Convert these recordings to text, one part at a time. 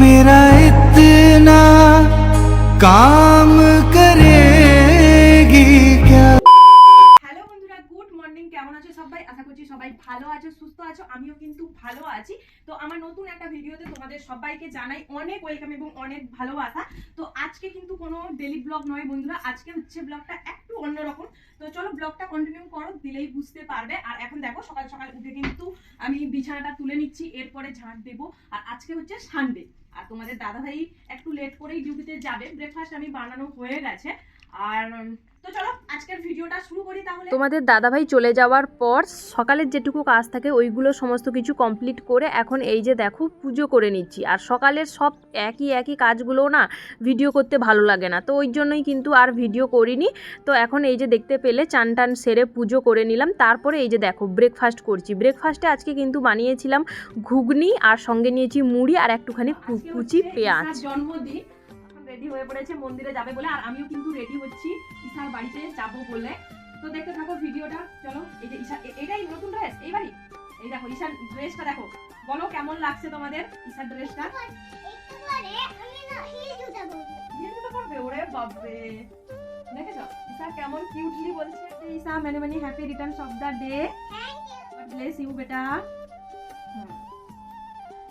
मेरा इतना काम करेगी সবাই ভালো আছো, সুস্থ আছো, আমিও কিন্তু ভালো আছি। তো আমার নতুন একটা ভিডিওতে তোমাদের সবাইকে জানাই অনেক ওয়েলকাম এবং অনেক ভালোবাসা। তো আজকে কিন্তু কোনো ডেলি ব্লগ নয় বন্ধুরা, আজকে হচ্ছে ব্লগটা একটু অন্যরকম তো চলো ব্লগটা কন্টিনিউ করো, দিলেই বুঝতে পারবে। আর এখন দেখো, সকাল সকাল উঠে কিন্তু আমি বিছানাটা তুলে নিচ্ছি, এরপরে ঝাঁট দেবো। আর আজকে হচ্ছে সানডে আর তোমাদের দাদাভাই একটু লেট করেই ডিউটিতে যাবে। ব্রেকফাস্ট আমি বানানো হয়ে গেছে। আর তো চলো আজকের ভিডিওটা শুরু করি তাহলে। তোমাদের দাদাভাই চলে যাওয়ার পর সকালের যেটুকু কাজ থাকে ওইগুলো সমস্ত কিছু কমপ্লিট করে এখন এই যে দেখো পুজো করে নিচ্ছি। আর সকালের সব একই একই কাজগুলো না ভিডিও করতে ভালো লাগে না। তো ওই জন্যই কিন্তু আর ভিডিও করিনি। তো এখন এই যে দেখতে পেলে চান টান সেরে পুজো করে নিলাম। তারপরে এই যে দেখো ব্রেকফাস্ট করছি। ব্রেকফাস্টে আজকে কিন্তু বানিয়েছিলাম ঘুগনি আর সঙ্গে নিয়েছি মুড়ি আর একটুখানি কু- কুচি পেঁয়াজ। জন্মদিন। রেডি হয়ে পড়েছে মন্দিরে যাবে বলে আর আমিও কিন্তু রেডি হচ্ছি ইসার বাড়িতে যাব বলে। তো দেখতে থাকো ভিডিওটা চলো এই যে এ- এটাই নতুন ড্রেস এই বাড়ি? এই দেখো ঈশার ড্রেসটা দেখো। বলো কেমন লাগছে তোমাদের ঈশার ড্রেসটা পরবো ওরে বাপরে। দেখেছ? ইসা কেমন কিউটলি বলছে। Isa many many happy return of the day thank you bless you বেটা। হুম।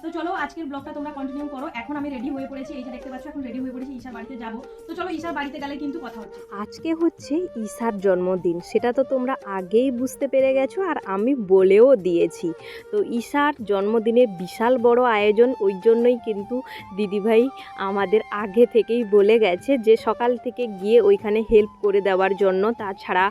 তো চলো আজকের ব্লগটা তোমরা কন্টিনিউ করো। এখন আমি রেডি হয়ে পড়েছি, এই যে দেখতে পাচ্ছ, এখন রেডি হয়ে পড়েছি, ঈশার বাড়িতে যাব। তো চলো, ঈশার বাড়িতে গেলে কিন্তু কথা হচ্ছে। আজকে হচ্ছে ঈশার জন্মদিন, সেটা তো তোমরা আগেই বুঝতে পেরে গেছো আর আমি বলেও দিয়েছি। তো ঈশার জন্মদিনে বিশাল বড় আয়োজন, ওই জন্যই কিন্তু দিদিভাই আমাদের আগে থেকেই বলে গেছে যে সকাল থেকে গিয়ে ওইখানে হেল্প করে দেওয়ার জন্য। তাছাড়া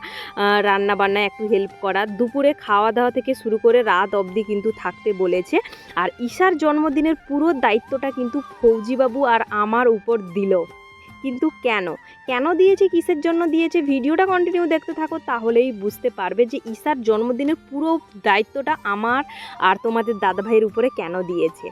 রান্না বান্না একটু হেল্প করা। দুপুরে খাওয়া দাওয়া থেকে শুরু করে রাত অবধি কিন্তু থাকতে বলেছে। আর ঈশার জন্মদিনের পুরো দায়িত্বটা কিন্তু ফৌজিবাবু আর আমার উপর দিল। কিন্তু কেন? কেন দিয়েছে, কিসের জন্য দিয়েছে? ভিডিওটা কন্টিনিউ দেখতে থাকো, তাহলেই বুঝতে পারবে যে ঈশার জন্মদিনের পুরো দায়িত্বটা আমার আর তোমাদের দাদাভাইয়ের উপরে কেন দিয়েছে।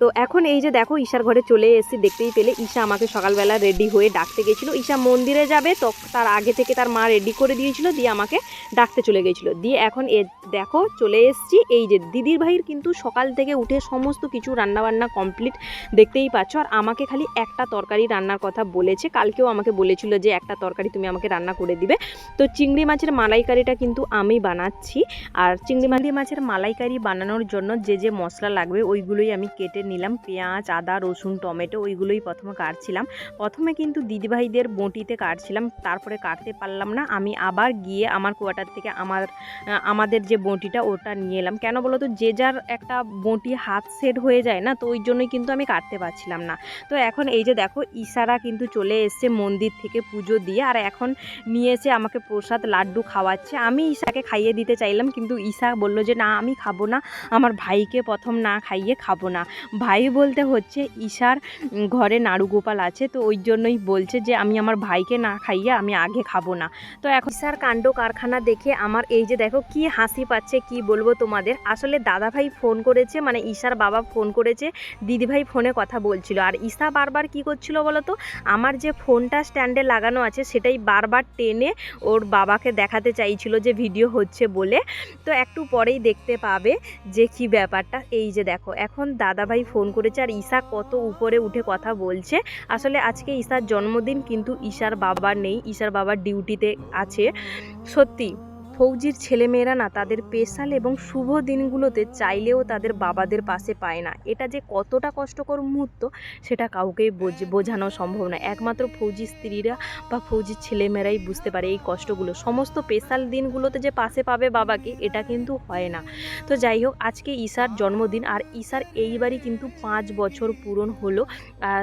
তো এখন এই যে দেখো ঈশার ঘরে চলে এসেছি, দেখতেই পেলে। ঈশা আমাকে সকালবেলা রেডি হয়ে ডাকতে গেছিল। ঈশা মন্দিরে যাবে, তো তার আগে থেকে তার মা রেডি করে দিয়েছিল, দিয়ে আমাকে ডাকতে চলে গেছিল। দিয়ে এখন এ দেখো চলে এসেছি, এই যে দিদির ভাইয়ের কিন্তু সকাল থেকে উঠে সমস্ত কিছু রান্নাবান্না কমপ্লিট দেখতেই পাচ্ছ। আর আমাকে খালি একটা তরকারি রান্নার কথা বলেছে, কালকেও আমাকে বলেছিল যে একটা তরকারি তুমি আমাকে রান্না করে দিবে। তো চিংড়ি মাছের মালাইকারিটা কিন্তু আমি বানাচ্ছি। আর চিংড়ি মালি মাছের মালাইকারি বানানোর জন্য যে যে মশলা লাগবে, ওইগুলোই আমি কেটে নিলাম, পেঁয়াজ, আদা, রসুন, টমেটো, ওইগুলোই প্রথমে কাটছিলাম। প্রথমে কিন্তু দিদিভাইদের বঁটিতে কাটছিলাম, তারপরে কাটতে পারলাম না। আমি আবার গিয়ে আমার কোয়ার্টার থেকে আমার আমাদের যে বঁটিটা ওটা নিয়ে এলাম। কেন বলো তো যে যার একটা বঁটি হাত সেট হয়ে যায় না, তো ওই জন্যই কিন্তু আমি কাটতে পারছিলাম না। তো এখন এই যে দেখো, ইশারা কিন্তু চলে এসছে মন্দির থেকে পুজো দিয়ে, আর এখন নিয়ে এসে আমাকে প্রসাদ লাড্ডু খাওয়াচ্ছে। আমি ঈশাকে খাইয়ে দিতে চাইলাম, কিন্তু ঈশা বলল যে, না, আমি খাব না। আমার ভাইকে প্রথম না খাইয়ে খাব না। ভাই বলতে হচ্ছে, ঈশার ঘরে নাড়ু গোপাল আছে, তো ওই জন্যই বলছে যে, আমি আমার ভাইকে না খাইয়ে আমি আগে খাব না। তো এখন ঈশার কাণ্ড কারখানা দেখে আমার এই যে দেখো, কি হাসি পাচ্ছে, কি বলব তোমাদের? আসলে দাদাভাই ফোন করেছে মানে ঈশার বাবা ফোন করেছে, দিদিভাই ফোনে কথা বলছিল। আর ঈশা বারবার কি করছিল বলো তো আমার যে ফোনটা স্ট্যান্ডে লাগানো আছে, সেটাই বারবার টেনে ওর বাবাকে দেখাতে চাইছিল যে ভিডিও হচ্ছে বলে। তো একটু পরেই দেখতে পাবে যে কি ব্যাপারটা। এই যে দেখো, এখন দাদাভাই ফোন করেছে আর ঈশা কত উপরে উঠে কথা বলছে। আসলে আজকে ঈশার জন্মদিন কিন্তু ঈশার বাবা নেই, ঈশার বাবার ডিউটিতে আছে। সত্যি ফৌজির ছেলেমেয়েরা না তাদের স্পেশাল এবং শুভ দিনগুলোতে চাইলেও তাদের বাবাদের পাশে পায় না। এটা যে কতটা কষ্টকর মুহূর্ত, সেটা কাউকেই বোঝ- বোঝানো সম্ভব না একমাত্র ফৌজি স্ত্রীরা বা ফৌজির ছেলেমেয়েরাই বুঝতে পারে এই কষ্টগুলো। সমস্ত স্পেশাল দিনগুলোতে যে পাশে পাবে বাবাকে, এটা কিন্তু হয় না। তো যাই হোক, আজকে ঈশার জন্মদিন, আর ঈশার এইবারই কিন্তু পাঁচ বছর পূরণ হলো।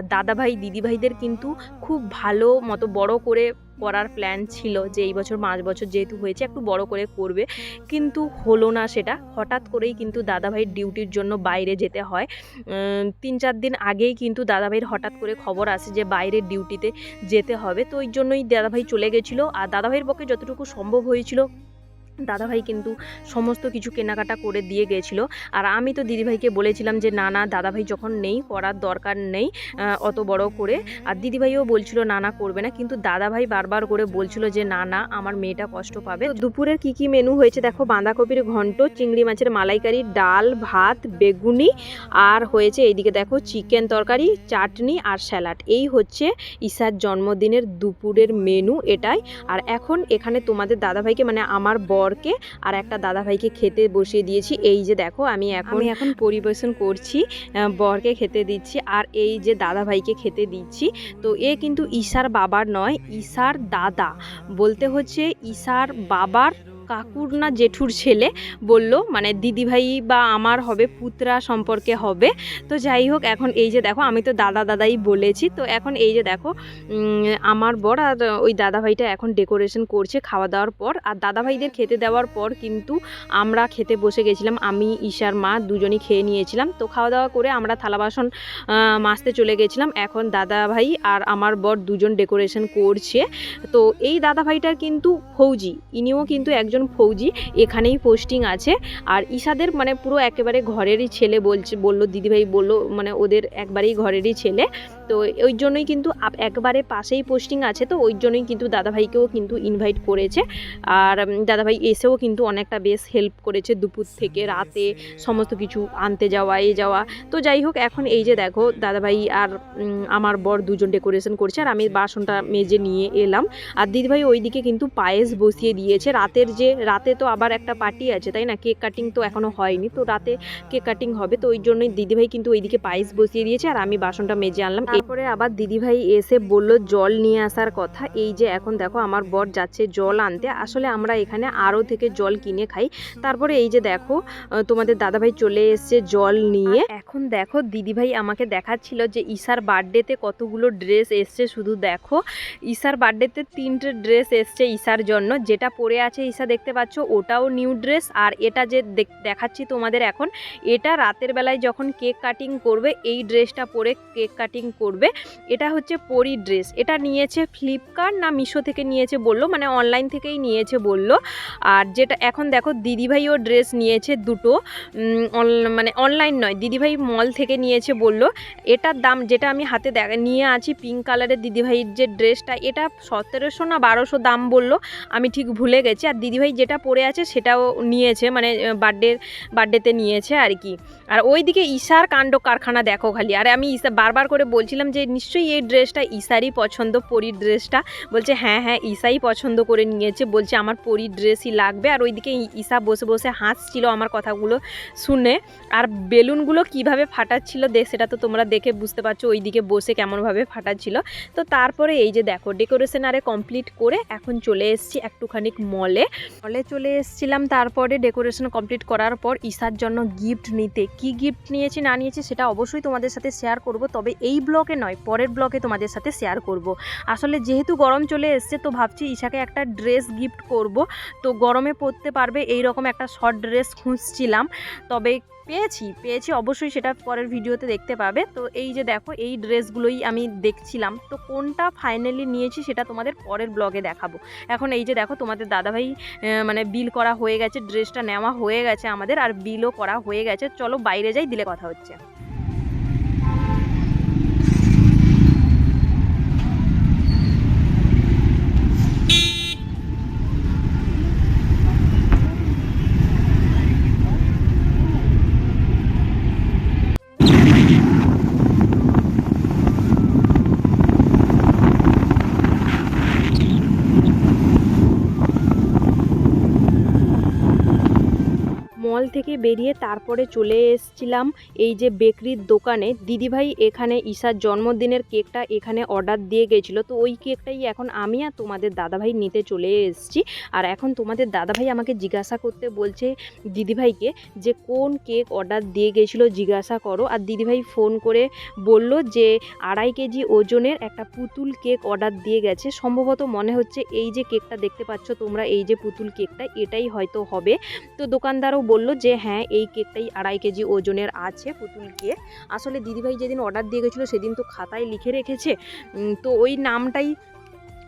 দাদাভাই, দিদিভাইদের কিন্তু খুব ভালো মতো বড় করে করার প্ল্যান ছিল যে এই বছর পাঁচ বছর যেহেতু হয়েছে, একটু বড় করে করবে। কিন্তু হলো না সেটা। হঠাৎ করেই কিন্তু দাদাভাইয়ের ডিউটির জন্য বাইরে যেতে হয়। তিন চার দিন আগেই কিন্তু দাদাভাইয়ের হঠাৎ করে খবর আসে যে বাইরের ডিউটিতে যেতে হবে। তো ওই জন্যই দাদাভাই চলে গেছিল। আর দাদাভাইয়ের পক্ষে যতটুকু সম্ভব হয়েছিল দাদাভাই কিন্তু সমস্ত কিছু কেনাকাটা করে দিয়ে গেছিল। আর আমি তো দিদিভাইকে বলেছিলাম যে, না না, দাদাভাই যখন নেই, করার দরকার নেই অত বড় করে। আর দিদিভাইও বলছিল, না না, করবে না। কিন্তু দাদাভাই বারবার করে বলছিল যে, না না, আমার মেয়েটা কষ্ট পাবে। দুপুরের কি কি মেনু হয়েছে দেখো, বাঁধাকপির ঘন্ট, চিংড়ি মাছের মালাইকারি, ডাল, ভাত, বেগুনি, আর হয়েছে এইদিকে দেখো, চিকেন তরকারি, চাটনি আর স্যালাড। এই হচ্ছে ঈশার জন্মদিনের দুপুরের মেনু এটাই। আর এখন এখানে তোমাদের দাদাভাইকে মানে আমার বরকে আর একটা দাদাভাইকে খেতে বসিয়ে দিয়েছি। এই যে দেখো, আমি এখন এখন পরিবেশন করছি বরকে খেতে দিচ্ছি আর এই যে দাদাভাইকে খেতে দিচ্ছি। তো এ কিন্তু ঈশার বাবার নয়, ঈশার দাদা। বলতে হচ্ছে ঈশার বাবার কাকুর না জেঠুর ছেলে বলল মানে দিদিভাই বা আমার হবে, পুত্রা সম্পর্কে হবে। তো যাই হোক, এখন এই যে দেখো, আমি তো দাদা দাদাই বলেছি, তো এখন এই যে দেখো আমার বর আর ওই দাদাভাইটা এখন ডেকোরেশন করছে খাওয়া দাওয়ার পর। আর দাদাভাইদের খেতে দেওয়ার পর কিন্তু আমরা খেতে বসে গেছিলাম, আমি, ঈশার মা দুজনই খেয়ে নিয়েছিলাম। তো খাওয়া দাওয়া করে আমরা থালা বাসন মাজতে চলে গেছিলাম। এখন দাদাভাই আর আমার বর দুজন ডেকোরেশন করছে। তো এই দাদাভাইটার কিন্তু ফৌজি, ইনিও কিন্তু একজন ফৌজি, এখানেই পোস্টিং আছে। আর ঈশাদের মানে পুরো একেবারে ঘরেরই ছেলে বলছে, বলল, দিদিভাই বলল মানে ওদের একবারেই ঘরেরই ছেলে। তো ওই জন্যই কিন্তু একবারে পাশেই পোস্টিং আছে, তো ওই জন্যই কিন্তু দাদাভাইকেও কিন্তু ইনভাইট করেছে। আর দাদাভাই এসেও কিন্তু অনেকটা বেশ হেল্প করেছে দুপুর থেকে, রাতে সমস্ত কিছু আনতে যাওয়া, এ যাওয়া। তো যাই হোক, এখন এই যে দেখো, দাদাভাই আর আমার বর দুজন ডেকোরেশন করছে, আর আমি বাসনটা মেজে নিয়ে এলাম। আর দিদিভাই ওইদিকে কিন্তু পায়েস বসিয়ে দিয়েছে। রাতের যে, রাতে তো আবার একটা পার্টি আছে, তাই না? কেক কাটিং তো এখনও হয়নি, তো রাতে কেক কাটিং হবে, তো ওই জন্যই দিদিভাই কিন্তু ওইদিকে পায়েস বসিয়ে দিয়েছে, আর আমি বাসনটা মেজে আনলাম। তারপরে আবার দিদিভাই এসে বলল জল নিয়ে আসার কথা। এই যে এখন দেখো আমার বর যাচ্ছে জল আনতে। আসলে আমরা এখানে আরও থেকে জল কিনে খাই। তারপরে এই যে দেখো তোমাদের দাদাভাই চলে এসছে জল নিয়ে। এখন দেখো দিদিভাই আমাকে দেখাচ্ছিল যে ঈশার বার্থডেতে কতগুলো ড্রেস এসছে শুধু দেখো। ঈশার বার্থডেতে তিনটে ড্রেস এসছে ঈশার জন্য। যেটা পরে আছে ঈশা দেখতে পাচ্ছ ওটাও নিউ ড্রেস। আর এটা যে দেখ- দেখাচ্ছি তোমাদের এখন এটা রাতের বেলায় যখন কেক কাটিং করবে এই ড্রেসটা পরে কেক কাটিং করবে, এটা হচ্ছে পরি ড্রেস। এটা নিয়েছে ফ্লিপকার্ট না মিশো থেকে নিয়েছে বলল মানে অনলাইন থেকেই নিয়েছে বলল। আর যেটা, এখন দেখো দিদিভাইও ড্রেস নিয়েছে দুটো। মানে অনলাইন নয়, দিদিভাই মল থেকে নিয়েছে বলল। এটার দাম যেটা আমি হাতে নিয়ে আছি পিঙ্ক কালারের দিদিভাইয়ের যে ড্রেসটা, এটা সতেরোশো না বারোশো দাম বলল। আমি ঠিক ভুলে গেছি। আর দিদিভাই যেটা পরে আছে, সেটাও নিয়েছে মানে বার্থডে বার্থডেতে নিয়েছে আর কি। আর ওইদিকে ঈশার কাণ্ড কারখানা দেখো খালি। আর আমি ঈশা, বারবার করে বলছিলাম যে নিশ্চয়ই এই ড্রেসটা ঈশারই পছন্দ, পরির ড্রেসটা বলছে হ্যাঁ হ্যাঁ ঈশাই পছন্দ করে নিয়েছে। বলছে, আমার পরির ড্রেসই লাগবে। আর ওইদিকে ই- ঈশা বসে বসে হাসছিল আমার কথাগুলো শুনে। আর বেলুনগুলো কীভাবে ফাটাচ্ছিল দে, সেটা তো তোমরা দেখে বুঝতে পারছ, ওইদিকে বসে কেমনভাবে ফাটাচ্ছিল। তো তারপরে এই যে দেখো ডেকোরেশন আরে কমপ্লিট করে এখন চলে এসেছি একটুখানি মলে মলে চলে এসেছিলাম তারপরে ডেকোরেশন কমপ্লিট করার পর ঈশার জন্য গিফট নিতে। কি গিফট নিয়েছি, না নিয়েছি, সেটা অবশ্যই তোমাদের সাথে শেয়ার করব। তবে এই ব্লগে নয়, পরের ব্লগে তোমাদের সাথে শেয়ার করব। আসলে যেহেতু গরম চলে এসছে, তো ভাবছি ঈশাকে একটা ড্রেস গিফট করব। তো গরমে পরতে পারবে এই রকম একটা শর্ট ড্রেস খুঁজছিলাম। তবে পেয়েছি পেয়েছি অবশ্যই সেটা পরের ভিডিওতে দেখতে পাবে। তো এই যে দেখো, এই ড্রেসগুলোই আমি দেখছিলাম। তো কোনটা ফাইনালি নিয়েছি সেটা তোমাদের পরের ব্লগে দেখাবো। এখন এই যে দেখো, তোমাদের দাদাভাই মানে বিল করা হয়ে গেছে ড্রেসটা নেওয়া হয়ে গেছে আমাদের, আর বিলও করা হয়ে গেছে। চলো বাইরে যাই, দিলে কথা হচ্ছে মল থেকে বেরিয়ে তারপরে চলে এসেছিলাম এই যে বেকরির দোকানে। দিদিভাই এখানে ঈশার জন্মদিনের কেকটা এখানে অর্ডার দিয়ে গেছিল। তো ওই কেকটাই এখন আমি আর তোমাদের দাদাভাই নিতে চলে এসেছি। আর এখন তোমাদের দাদাভাই আমাকে জিজ্ঞাসা করতে বলছে দিদিভাইকে যে কোন কেক অর্ডার দিয়ে গেছিল জিজ্ঞাসা করো। আর দিদিভাই ফোন করে বলল যে আড়াই কেজি ওজনের একটা পুতুল কেক অর্ডার দিয়ে গেছে। সম্ভবত মনে হচ্ছে এই যে কেকটা দেখতে পাচ্ছ তোমরা, এই যে পুতুল কেকটা, এটাই হয়তো হবে। তো দোকানদারও বলল যে হ্যাঁ এই কেকটাই আড়াই কেজি ওজনের আছে পুতুল কেক আসলে দিদিভাই যেদিন অর্ডার দিয়ে গেছিল, সেদিন তো খাতায় লিখে রেখেছে। তো ওই নামটাই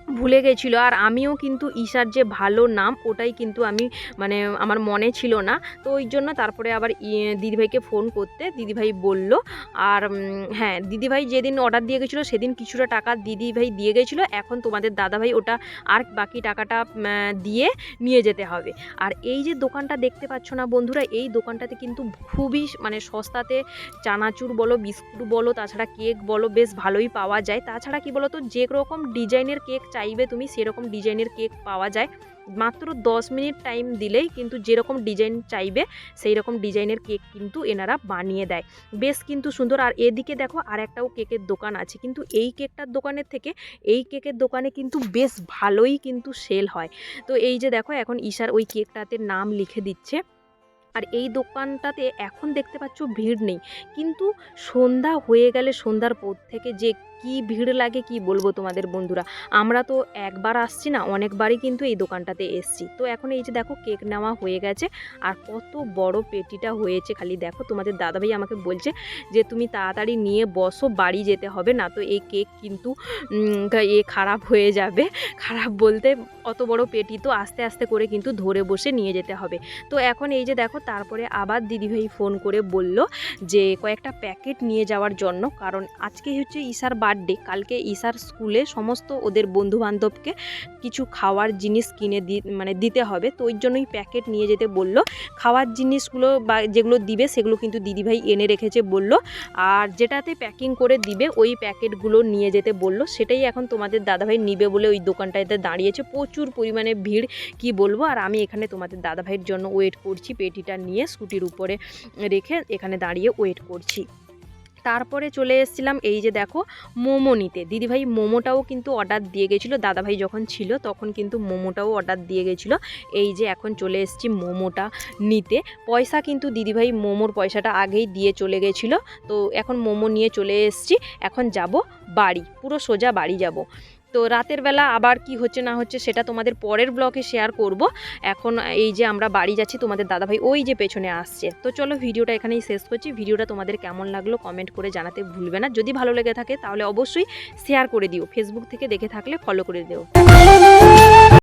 ভুলে গেছিল। আর আমিও কিন্তু ঈশার যে ভালো নাম, ওটাই কিন্তু আমি মানে আমার মনে ছিল না। তো ওই জন্য তারপরে আবার দিদিভাইকে ফোন করতে দিদিভাই বলল, আর হ্যাঁ দিদিভাই যেদিন অর্ডার দিয়ে গেছিল, সেদিন কিছুটা টাকা দিদিভাই দিয়ে গেছিল। এখন তোমাদের দাদাভাই ওটা আর বাকি টাকাটা দিয়ে নিয়ে যেতে হবে। আর এই যে দোকানটা দেখতে পাচ্ছ না বন্ধুরা, এই দোকানটাতে কিন্তু খুবই মানে সস্তাতে চানাচুর বলো, বিস্কুট বলো, তাছাড়া কেক বলো, বেশ ভালোই পাওয়া যায়। তাছাড়া কি বলো তো যে রকম ডিজাইনের কেক চাইবে তুমি সেরকম ডিজাইনের কেক পাওয়া যায়। মাত্র দশ মিনিট টাইম দিলেই কিন্তু যেরকম ডিজাইন চাইবে সেই রকম ডিজাইনের কেক কিন্তু এনারা বানিয়ে দেয়। বেশ কিন্তু সুন্দর। আর এদিকে দেখো আর একটাও কেকের দোকান আছে। কিন্তু এই কেকটার দোকানের থেকে এই কেকের দোকানে কিন্তু বেশ ভালোই কিন্তু সেল হয়। তো এই যে দেখো এখন ঈশার ওই কেকটাতে নাম লিখে দিচ্ছে। আর এই দোকানটাতে এখন দেখতে পাচ্ছ ভিড় নেই। কিন্তু সন্ধ্যা হয়ে গেলে সন্ধ্যার পর থেকে যে কি ভিড় লাগে কি বলব তোমাদের বন্ধুরা? আমরা তো একবার আসছি না, অনেকবারই কিন্তু এই দোকানটাতে এসছি। তো এখন এই যে দেখো কেক নেওয়া হয়ে গেছে, আর কত বড় পেটিটা হয়েছে। খালি দেখো তোমাদের দাদাভাই আমাকে বলছে যে তুমি তাড়াতাড়ি নিয়ে বসো, বাড়ি যেতে হবে, না তো এই কেক কিন্তু এ খারাপ হয়ে যাবে। খারাপ বলতে অত বড় পেটি তো আস্তে আস্তে করে কিন্তু ধরে বসে নিয়ে যেতে হবে। তো এখন এই যে দেখো তারপরে আবার দিদিভাই ফোন করে বলল যে কয়েকটা প্যাকেট নিয়ে যাওয়ার জন্য, কারণ আজকে হচ্ছে ঈশার বার্থডে কালকে ঈশার স্কুলে সমস্ত ওদের বন্ধু বান্ধবকে কিছু খাওয়ার জিনিস কিনে দি মানে দিতে হবে। তো ওই জন্যই প্যাকেট নিয়ে যেতে বলল। খাওয়ার জিনিসগুলো বা যেগুলো দিবে সেগুলো কিন্তু দিদিভাই এনে রেখেছে বলল। আর যেটাতে প্যাকিং করে দিবে ওই প্যাকেটগুলো নিয়ে যেতে বলল। সেটাই এখন তোমাদের দাদাভাই নিবে বলে ওই দোকানটাতে দাঁড়িয়েছে। প্রচুর পরিমাণে ভিড়, কি বলব? আর আমি এখানে তোমাদের দাদাভাইয়ের জন্য ওয়েট করছি। পেটিটা নিয়ে স্কুটির উপরে রেখে এখানে দাঁড়িয়ে ওয়েট করছি। তারপরে চলে এসেছিলাম এই যে দেখো মোমো নিতে। দিদিভাই মোমোটাও কিন্তু অর্ডার দিয়ে গেছিল, দাদাভাই যখন ছিল তখন কিন্তু মোমোটাও অর্ডার দিয়ে গেছিল। এই যে এখন চলে এসেছি মোমোটা নিতে। পয়সা কিন্তু দিদিভাই মোমোর পয়সাটা আগেই দিয়ে চলে গেছিল। তো এখন মোমো নিয়ে চলে এসেছি, এখন যাব বাড়ি, পুরো সোজা বাড়ি যাব। তো রাতের বেলা আবার কি হচ্ছে না হচ্ছে সেটা তোমাদের পরের ব্লগে শেয়ার করব। এখন এই যে আমরা বাড়ি যাচ্ছি তোমাদের দাদাভাই ওই যে পেছনে আসছে। তো চলো ভিডিওটা এখানেই শেষ করছি। ভিডিওটা তোমাদের কেমন লাগল কমেন্ট করে জানাতে ভুলবে না। যদি ভালো লেগে থাকে তাহলে অবশ্যই শেয়ার করে দিও। ফেসবুক থেকে দেখে থাকলে ফলো করে দিও।